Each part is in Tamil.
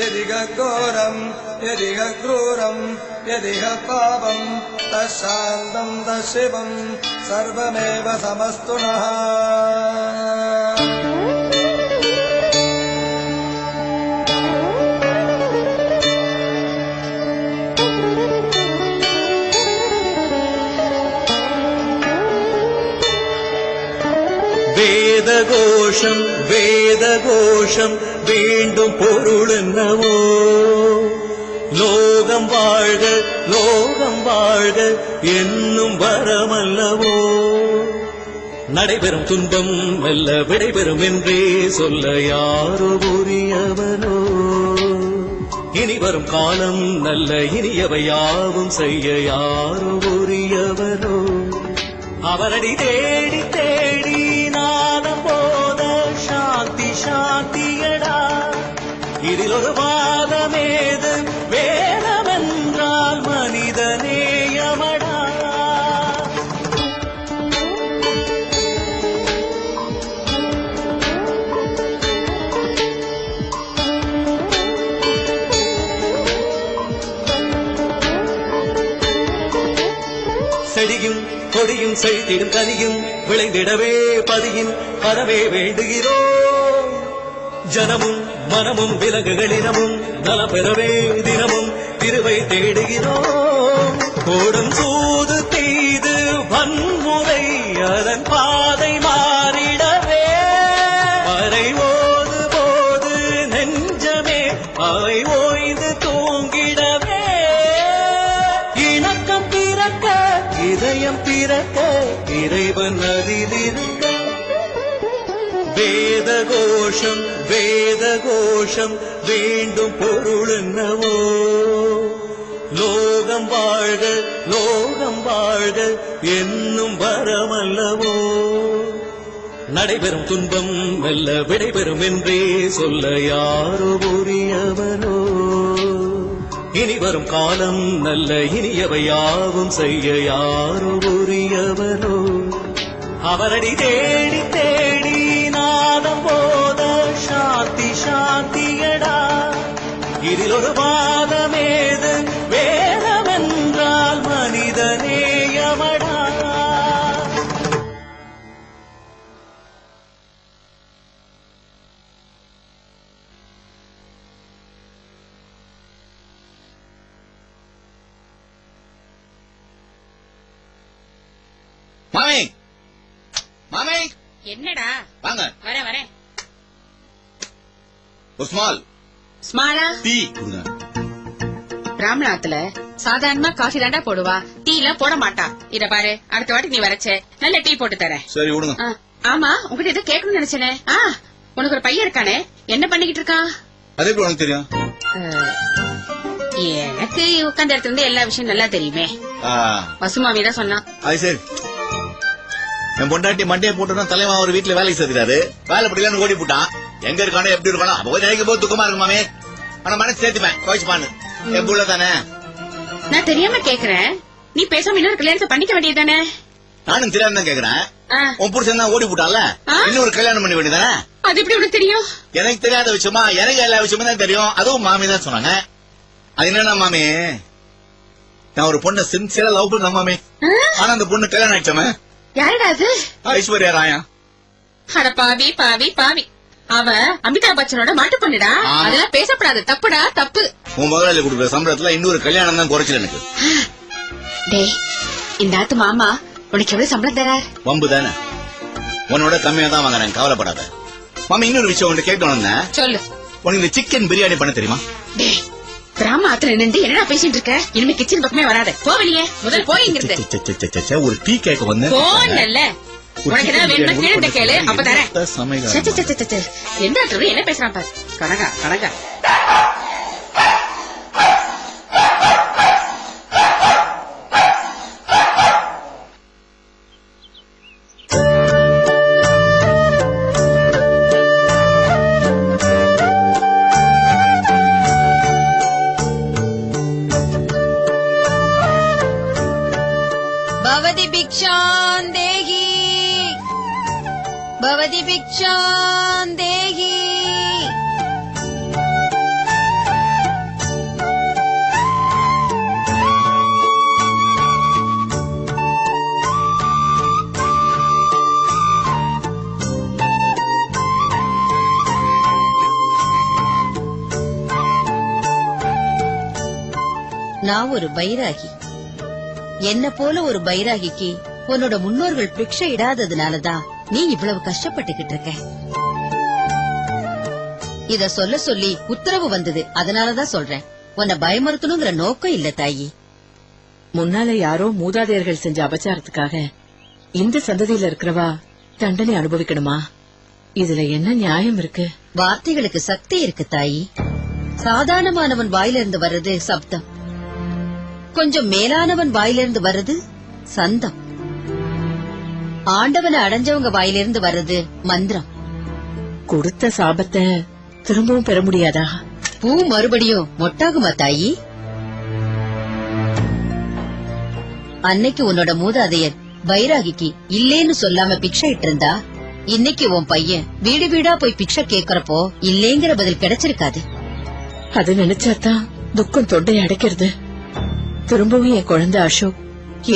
यदिह घोरम् यदिह क्रूरम् यदिह पापम् तशान्तम् तशिवम् सर्वमेव समस्तु नः वेदघोषम् वेदघोषम् வேண்டும் பொருள் என்னவோ? லோகம் வாழ்க லோகம் வாழ்க என்னும் வரமல்லவோ? நடைபெறும் துன்பம் மெல்ல விடைபெறும் என்றே சொல்ல யாரோ உரியவனோ? இனி வரும் காலம் நல்ல இனியவை யாவும் செய்ய யாரோ உரியவனோ? அவரடி தேடி செடியும் கொடியும் செழித்திடும் கனியும் விளைந்திடவே பதியின் பரவே வேண்டுகிறோம் ஜனமும் மனமும் விலங்குகளினமும் நல பெறவே தினமும் திருவை தேடுகிறோம் கோடும் சூது தீது வன்முறை அதன் பாதை மாறிடவே. மறை ஓது போது நெஞ்சமே அவை ஓய்ந்து தூங்கிட இதயம் பிறக்க இறைவன் அதிலிருக்க. வேத கோஷம் வேத கோஷம் வேண்டும் பொருள் என்னவோ. லோகம் வாழ்க லோகம் வாழ்க என்னும் வரமல்லவோ. நடைபெறும் துன்பம் மெல்ல விடைபெறும் என்றே சொல்ல யாரோ புரியவனோ இனி வரும் காலம் நல்ல இனியவை யாவும் செய்ய யாரோ உரியவரோ அவரடி தேடி தேடி நாதம் போத சாந்தி சாந்தியடா. இதில் ஒரு வாதமேது மாமி. மாமி. என்னடா? வாங்க. வரேன் வரேன் ஒரு ஸ்மால் ஸ்மாலா டீ கொடுங்க. ராமநாத்துல சாதாரணமா காஃபி தாண்டா போடுவா. டீ எல்லாம் போட மாட்டா. இத பாரு அடுத்த வாட்டி நீ வரச்சே. நல்ல டீ போட்டு தரேன். சரி விடுங்க. ஆமா உங்ககிட்ட ஏதோ கேட்கணும்னு நினைச்சேனே. ஆ உனக்கு ஒரு பையன் இருக்கானே. என்ன பண்ணிக்கிட்டு இருக்கான்? அது எப்படி உனக்கு தெரியும்? எனக்கு உட்கார்ந்த இடத்துல இருந்து எல்லா விஷயம் நல்லா தெரியுமே. வசுமாமி தான் சொன்னான். அது சரி. என் பொண்டாட்டி மண்டையை போட்டுனா தலைவன் அவர் வீட்டுல வேலைக்கு சேர்த்துட்டாரு. வேலை படிக்கலான்னு ஓடி போட்டான். எங்க இருக்கானோ எப்படி இருக்கானோ அப்போ நினைக்கும் போது துக்கமா இருக்கு மாமி. ஆனா மனசு சேர்த்துப்பேன். கோயிச்சுப்பான்னு என் புள்ள தானே. நான் தெரியாம கேக்குறேன். நீ பேசாம இன்னொரு கல்யாணத்தை பண்ணிக்க வேண்டியதுதானே? நானும் தெரியாம தான் கேக்குறேன். உன் புருஷன் தான் ஓடி போட்டான்ல? இன்னொரு கல்யாணம் பண்ண வேண்டியதானே அது எப்படி உனக்கு தெரியும்? எனக்கு தெரியாத விஷயமா? எனக்கு எல்லா விஷயமும் தான் தெரியும். அதுவும் மாமி தான் சொன்னாங்க. அது என்னன்னா மாமி நான் ஒரு பொண்ணை சின்சியரா லவ் பண்ண மாமி? ஆனா அந்த பொண்ணு கல்யாணம் ஆயிடுச்சாமே யாருடா அது? ஐஸ்வர்யா ராயா. அட பாவி பாவி பாவி. அவ அமிதாப் பச்சனோட மாட்டு பொண்ணுடா. அதெல்லாம் பேசப்படாது. தப்புடா தப்பு. உன் முதலாளி கொடுக்குற சம்பளத்துல இன்னொரு கல்யாணம் தான் குறைச்சல் எனக்கு. டேய் இந்த ஆத்து மாமா உனக்கு எவ்வளவு சம்பளம் தரார்? வம்பு தானே. உன்னோட கம்மியா தான் வாங்குறேன் கவலைப்படாத. மாமி இன்னொரு விஷயம் உன்கிட்ட கேட்கணும். சொல்லு. உனக்கு இந்த சிக்கன் பிரியாணி பண்ண தெரியுமா? டேய் கிராம ஆத்துல நின்று என்னடா பேசிட்டு இருக்க? இனிமே கிச்சன் பக்கமே வராத. போ வெளியே. முதல்ல போயிங்கிறது ச்சே, ச்சே, ச்சே, ச்சே, ச்சே, ஒரு டீ கேட்க வந்தேன். போனல்ல ஒரு உனக்கு ஏதாவது வேணும்னா பிரியாணி கீழே கேளு. மட்டும் அப்ப தரேன். என்னத்த சமையல் ச்சே, ச்சே, ச்சே, ச்சே, ச்சே. எந்த இடத்துல என்ன பேசுறான் பாரு? கனகா கனகா. நான் ஒரு பைராகி. என்ன போல ஒரு பைராகிக்கு உன்னோட முன்னோர்கள் பிரிக்ஷை இடாததுனாலதான் நீ இவ்வளவு கஷ்டப்பட்டுகிட்டு இருக்க. இத சொல்ல சொல்லி உத்தரவு வந்தது. அதனாலதான் சொல்றேன். உன்னை பயமுறுத்தணுங்கிற நோக்கம் இல்ல தாயி. முன்னால யாரோ மூதாதையர்கள் செஞ்ச அபச்சாரத்துக்காக இந்த சந்ததியில இருக்கிறவா தண்டனை அனுபவிக்கணுமா? இதுல என்ன நியாயம் இருக்கு? வார்த்தைகளுக்கு சக்தி இருக்கு தாயி. சாதாரணமானவன் வாயிலிருந்து வர்றது சப்தம். கொஞ்சம் மேலானவன் வாயிலிருந்து வர்றது சந்தம். ஆண்டவனை அடைஞ்சவங்க வாயிலிருந்து வர்றது மந்திரம். கொடுத்த சாபத்தை திரும்பவும் பெற முடியாதா? பூ மறுபடியும் மொட்டாகுமா தாயி? அன்னைக்கு உன்னோட மூதாதையர் பைராகிக்கு இல்லேன்னு சொல்லாம பிக்ஷை இட்டு இருந்தா இன்னைக்கு உன் பையன் வீடு வீடா போய் பிக்ஷை கேக்குறப்போ இல்லேங்கிற பதில் கிடைச்சிருக்காது. அது நினைச்சாதான் துக்கம் தொண்டை அடைக்கிறது. திரும்பவும் என் குழந்தை அசோக்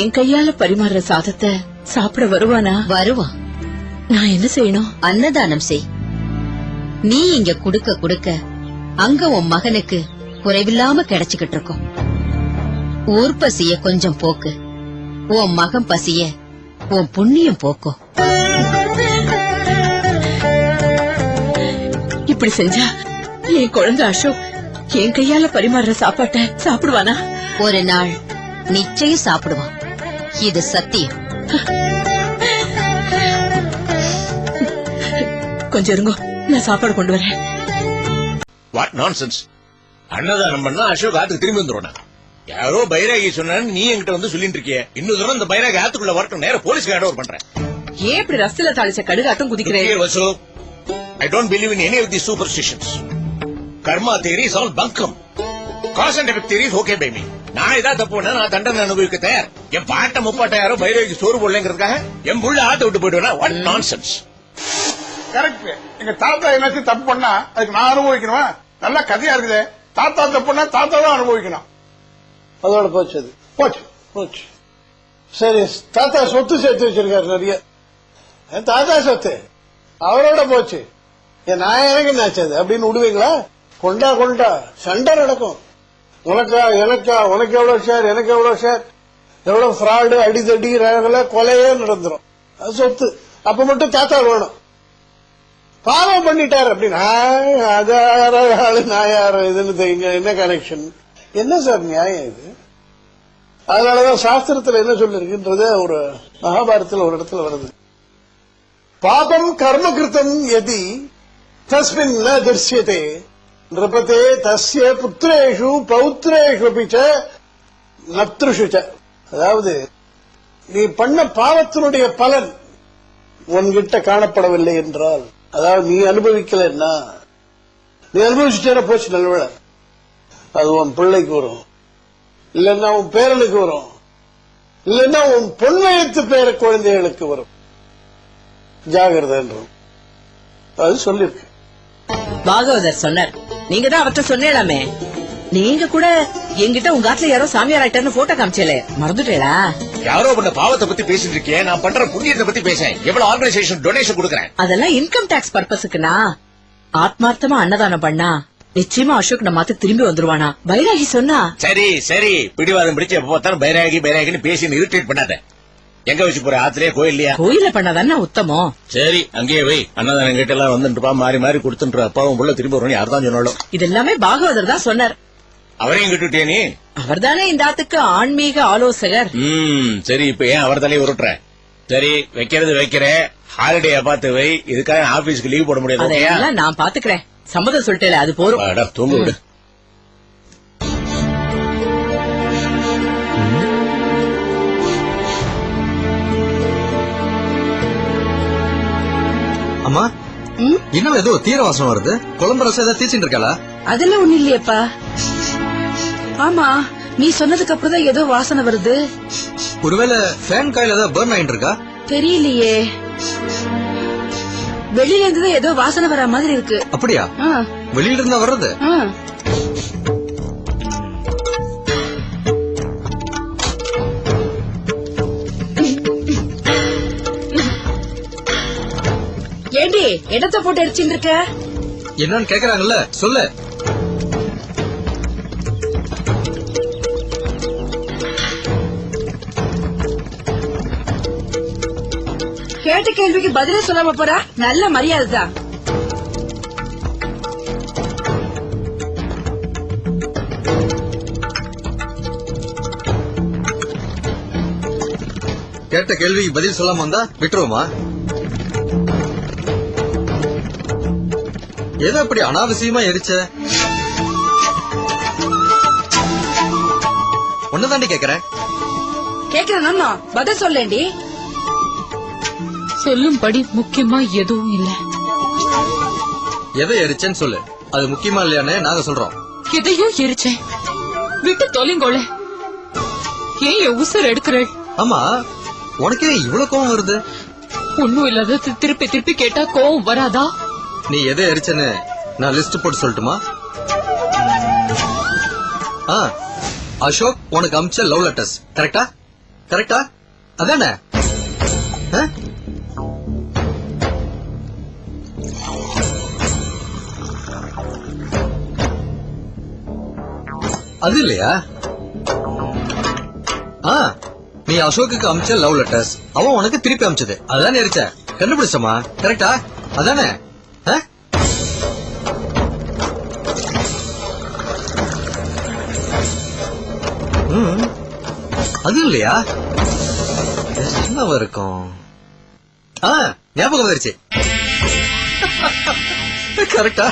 என் கையால பரிமாறுற சாதத்தை சாப்பிட வருவானா? வருவான். நான் என்ன செய்யணும்? அன்னதானம் செய். நீ இங்க குடுக்க குடுக்க அங்க உன் மகனுக்கு குறைவில்லாம கிடைச்சுக்கிட்டு இருக்கும். ஊர் பசிய கொஞ்சம் போக்கு. உன் மகன் பசிய உன் புண்ணியம் போக்கும் இப்படி செஞ்சா என் குழந்தை அசோக் என் கையால பரிமாறுற சாப்பாட்டை சாப்பிடுவானா? ஒரு நாள் நிச்சயம் சாப்பிடுவான். இது சத்தியம். கொஞ்சம் இருங்கோ. நான் சாப்பாடு கொண்டு வரேன். வாட் நான்சென்ஸ் அன்னதானம் பண்ணா அசோக் ஆத்துக்கு திரும்பி வந்துருவானா? யாரோ பைராகி சொன்னான்னு நீ என்கிட்ட வந்து சொல்லிட்டு இருக்கிய. இன்னும் தூரம் இந்த பைராகி ஆத்துக்குள்ள வரட்டும். நேரம் போலீஸ்க்கு ஹேண்ட் ஓவர் பண்றேன். ஏன் இப்படி ரஸ்தில தாளிச்ச கடுகாட்டம் குதிக்கிறேன் Here, Vasu, I don't believe in any of these superstitions. Karma theory is all bunkum. Cause and effect theory is okay by me. நான் ஏதாவது தப்பு நான் தண்டனை அனுபவிக்க தயார். என் பாட்ட முப்பாட்ட யாரோ பைரவிக்கு சோறு போடலங்கிறதுக்காக என் புள்ள ஆத்த விட்டு போயிடுவேனா? வாட் நான்சென்ஸ் கரெக்ட் எங்க தாத்தா என்னாச்சும் தப்பு பண்ணா அதுக்கு நான் அனுபவிக்கணுமா? நல்ல கதையா இருக்குதே. தாத்தா தப்பு பண்ணா தாத்தா தான் அனுபவிக்கணும். அதோட போச்சு அது. போச்சு. போச்சு. சரி தாத்தா சொத்து சேர்த்து வச்சிருக்காரு நிறைய. என் தாத்தா சொத்து. அவரோட போச்சு. என் நான் எனக்கு என்னாச்சது அப்படின்னு விடுவீங்களா? கொண்டா கொண்டா. சண்டை நடக்கும். உனக்கா எனக்கா? உனக்கு எவ்வளவு ஷேர் எனக்கு எவ்வளவு ஷேர் எவ்வளவு ஃப்ராடு அடிதடி ரகல கொலையே நடந்துரும். அது சொத்து. அப்ப மட்டும் தாத்தா வேணும். பாவம் பண்ணிட்டார் அப்படின்னா அதார ஆளு நான் யாரோ இதுன்னு தெரியுங்க. என்ன கனெக்ஷன் என்ன சார் நியாயம் இது? அதனாலதான் சாஸ்திரத்துல என்ன சொல்லிருக்குன்றது ஒரு மகாபாரத்தில் ஒரு இடத்துல வருது. பாபம் கர்ம கிருத்தம் எதி தஸ்மின் ந திருஷ்யதே. நிருபதே தஸ்ய புத்திரேஷு பௌத்திரேஷு பிச்ச நத்ருஷு அதாவது நீ பண்ண பாவத்தினுடைய பலன் உன்கிட்ட காணப்படவில்லை என்றால் அதாவது நீ அனுபவிக்கலன்னா நீ அனுபவிச்சுட்டே போச்சு நல்லவேளை. அது உன் பிள்ளைக்கு வரும். இல்லைன்னா உன் பேரனுக்கு வரும். இல்லைன்னா உன் பொன்வயத்து பேர குழந்தைகளுக்கு வரும். ஜாகிரதை என்றும். அது சொல்லிருக்கு பாகவதர் சொன்னார் நீங்க தான் அவர்கிட்ட சொன்னேலாமே நீங்க கூட என்கிட்ட உங்க ஆத்துல யாரோ சாமியார் ஆயிட்டாருன்னு போட்டோ காமிச்சலே. மறந்துட்டேளா யாரோ பண்ண பாவத்தை பத்தி பேசிட்டு இருக்கே நான் பண்ற புண்ணியத்தை பத்தி பேசேன் எவ்வளவு ஆர்கனைசேஷன் டொனேஷன் கொடுக்கறேன். அதெல்லாம் இன்கம் டாக்ஸ் பர்பஸுக்குனா ஆத்மார்த்தமா அன்னதானம் பண்ணா நிச்சயமா அசோக் நம்ம மாத்து திரும்பி வந்துருவானா? பைராகி சொன்னா. சரி சரி. பிடிவாதம் பிடிச்சு எப்ப பார்த்தாலும் பைராகி பைராகின்னு பேசி இரிட்டேட் பண்ணாத. எங்க வச்சு போற? ஆத்திலே கோயில்லையா கோயில பண்ணாதானே உத்தமம். சரி அங்கேயே வை. அன்னதானம் கிட்ட எல்லாம் வந்துட்டுப்பா மாறி மாறி கொடுத்துட்டு அப்பாவும் புள்ள திரும்பி வரும்னு யார் தான் சொன்னாலும். இது எல்லாமே பாகவதர் தான் சொன்னார். அவரையும் கிட்டுட்டே நீ? அவர்தானே இந்த ஆத்துக்கு ஆன்மீக ஆலோசகர். ம் சரி இப்ப ஏன் அவர் தலையை உருட்டுற? சரி வைக்கிறது வைக்கிற ஹாலிடே பார்த்து வை இதுக்காக ஆபீஸ்க்கு லீவ் போட முடியாது ஓகேயா? அதையெல்லாம் நான் பாத்துக்கிறேன் சம்மதம் சொல்லிட்டேல அது போரும் வாடா, தூங்க விடு. அம்மா இன்னும் ஏதோ தீர வாசனம் வருது? குழம்பு ரசம் ஏதாவது தீச்சிட்டு இருக்காளா? அதெல்லாம் ஒண்ணு இல்லையேப்பா. ஆமா நீ சொன்னதுக்கு அப்புறம் தான் ஏதோ வாசனை வருது. ஒருவேளை ஃபேன் காயில் ஏதாவது பர்ன் ஆயிட்டு இருக்கா தெரியலையே. வெளியில இருந்து ஏதோ வாசனை வர மாதிரி இருக்கு. அப்படியா? வெளியில இருந்தா வர்றது. ஏண்டி இடத்த போட்டு அடிச்சுட்டு இருக்க என்னன்னு கேக்குறாங்கல்ல சொல்லு. கேட்ட கேள்விக்கு பதிலே சொல்லாம போறா? நல்ல மரியாதை தான் கேட்ட கேள்விக்கு பதில் சொல்லாம வந்தா விட்டுருவோமா? எதை அப்படி அனாவசியமா எரிச்ச? ஒன்னதாண்டி கேக்குறேன் கேக்குறேன்னா பதில் சொல்லேண்டி. சொல்லும்படி முக்கியமா எதுவும் இல்ல. எதை எரிச்சேன்னு சொல்லு. அது முக்கியமா இல்லையான்னு நாங்க சொல்றோம். எதையோ எரிச்சேன். விட்டு தொலைங்கோல ஏன் என் உசுர் எடுக்கிறேள் ஆமா. உனக்கே இவ்வளவு கோவம் வருது? ஒண்ணும் இல்லாத திருப்பி திருப்பி கேட்டா கோவம் வராதா? நீ எதை எரிச்சேன்னு நான் லிஸ்ட் போட்டு சொல்லட்டுமா? ஆ அசோக் உனக்கு அமிச்ச லவ் லெட்டர்ஸ் கரெக்டா கரெக்டா அதானே? அது இல்லையா? ஆ நீ அசோக்குக்கு அமிச்ச லவ் லெட்டர்ஸ் அவன் உனக்கு திருப்பி அமிச்சது. அதானே எரிச்ச கண்டுபிடிச்சமா? கரெக்டா அதானே? ஆ? அது இல்லையா? என்னவா இருக்கும்? ஆ ஞாபகம் வந்துருச்சு. கரெக்டா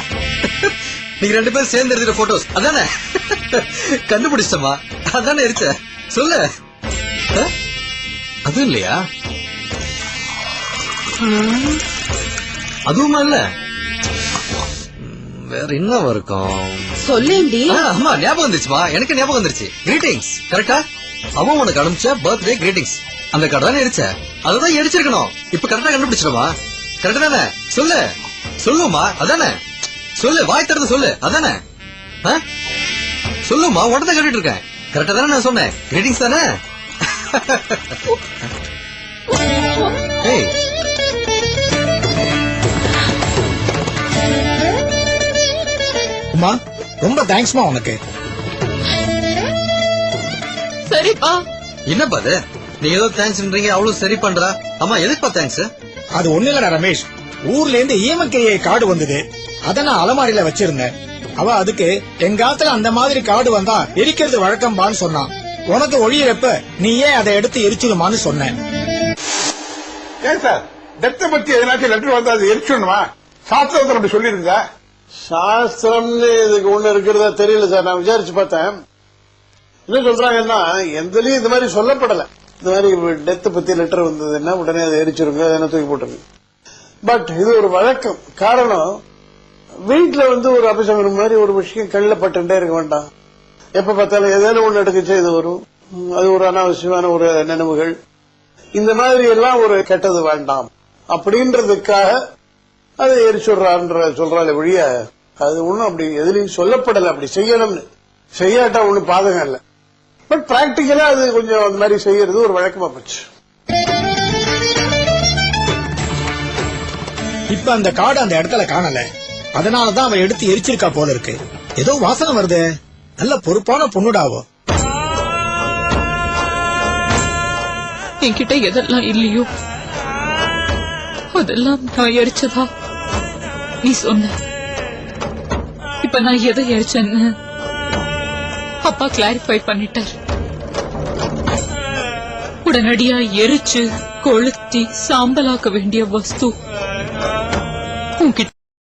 நீங்க ரெண்டு பேரும் சேர்ந்து எடுத்துட்டு போட்டோஸ் அதானே? கண்டுபிடிச்சமா அதானே எரிச்ச. சொல்லு? அதுவும் இல்லையா? அதுவுமா இல்ல? வேற என்னவா இருக்கும்? சொல்லேண்டி ஆமா ஞாபகம் வந்துருச்சுமா. எனக்கு ஞாபகம் வந்துருச்சு. கிரீட்டிங்ஸ் கரெக்டா அவன் உனக்கு அனுப்பிச்ச பர்த்டே கிரீட்டிங்ஸ் அந்த கடை தானே எரிச்ச? அததான் எரிச்சிருக்கணும். இப்ப கரெக்டா கண்டுபிடிச்சிடுமா? கரெக்டா தானே? சொல்லு. சொல்லுமா அதானே? சொல்லு. வாய் திறந்து சொல்லு. அதானே? சொல்லுமா உடனே கேட்டுட்டு இருக்கேன். கரெக்டா தானே நான் சொன்னேன். கிரீட்டிங்ஸ் தானே? உமா ரொம்ப தேங்க்ஸ்மா உனக்கு. சரிப்பா. என்னப்பா அது? நீங்க ஏதோ தேங்க்ஸ்ன்றீங்க அவ்வளவு சரி பண்றா? ஆமா எதுக்குப்பா தேங்க்ஸ் அது ஒண்ணு இல்லடா ரமேஷ். ஊர்ல இருந்து இஎம்கேஏ கார்டு வந்தது. அத நான் அலமாரியில வச்சிருந்தேன். அவ அதுக்கு எங்க ஆத்துல அந்த மாதிரி கார்டு வந்தா எரிக்கிறது வழக்கம்பான்னு சொன்னான். உனக்கு ஒழியிறப்ப நீ ஏன் அதை எடுத்து எரிச்சிடுமான்னு சொன்னேன். சார்? டெத்தை பத்தி எதனாச்சும் லெட்டர் வந்தா அது எரிச்சுடணுமா? சாஸ்திரத்தில் அப்படி சொல்லியிருந்தா சாஸ்திரம்னு இதுக்கு ஒண்ணு இருக்கிறதா தெரியல சார். நான் விசாரிச்சு பார்த்தேன். என்ன சொல்றாங்கன்னா எந்தலயும் இந்த மாதிரி சொல்லப்படல. இந்த மாதிரி டெத் பத்தி லெட்டர் வந்ததுன்னா உடனே அதை எரிச்சிருங்க அதை தூக்கி போட்டுருங்க பட் இது ஒரு வழக்கம். காரணம் வீட்டுல வந்து ஒரு அபசமரம் மாதிரி ஒரு விஷயம் கண்ணில் பட்டுட்டே இருக்க வேண்டாம் எப்ப பார்த்தாலும் ஏதேனும் ஒண்ணு எடுக்க இது வரும். அது ஒரு அனாவசியமான ஒரு நினைவுகள். இந்த மாதிரி எல்லாம் ஒரு கெட்டது வேண்டாம். அப்படின்றதுக்காக அதை எரிச்சுடுறான்ற சொல்றாள் வழிய அது ஒண்ணும் அப்படி எதுலையும் சொல்லப்படல. அப்படி செய்யணும்னு. செய்யாட்டா ஒண்ணும் பாதகம் இல்லை. பட் பிராக்டிக்கலா அது கொஞ்சம் அந்த மாதிரி செய்யறது ஒரு வழக்கமா போச்சு. இப்ப அந்த காடு அந்த இடத்துல காணல. அதனாலதான் அவ எடுத்து எரிச்சிருக்கா போல இருக்கு. ஏதோ வாசனை வருது. நல்ல பொறுப்பான பொண்ணுடாவோ. என்கிட்ட எதெல்லாம் இல்லையோ? அதெல்லாம் நான் எரிச்சதா? நீ சொன்ன. இப்ப நான் எதை எரிச்சேன்னு? அப்பா கிளாரிஃபை பண்ணிட்டார். உடனடியா எரிச்சு கொளுத்தி சாம்பலாக்க வேண்டிய வஸ்து. உன்கிட்ட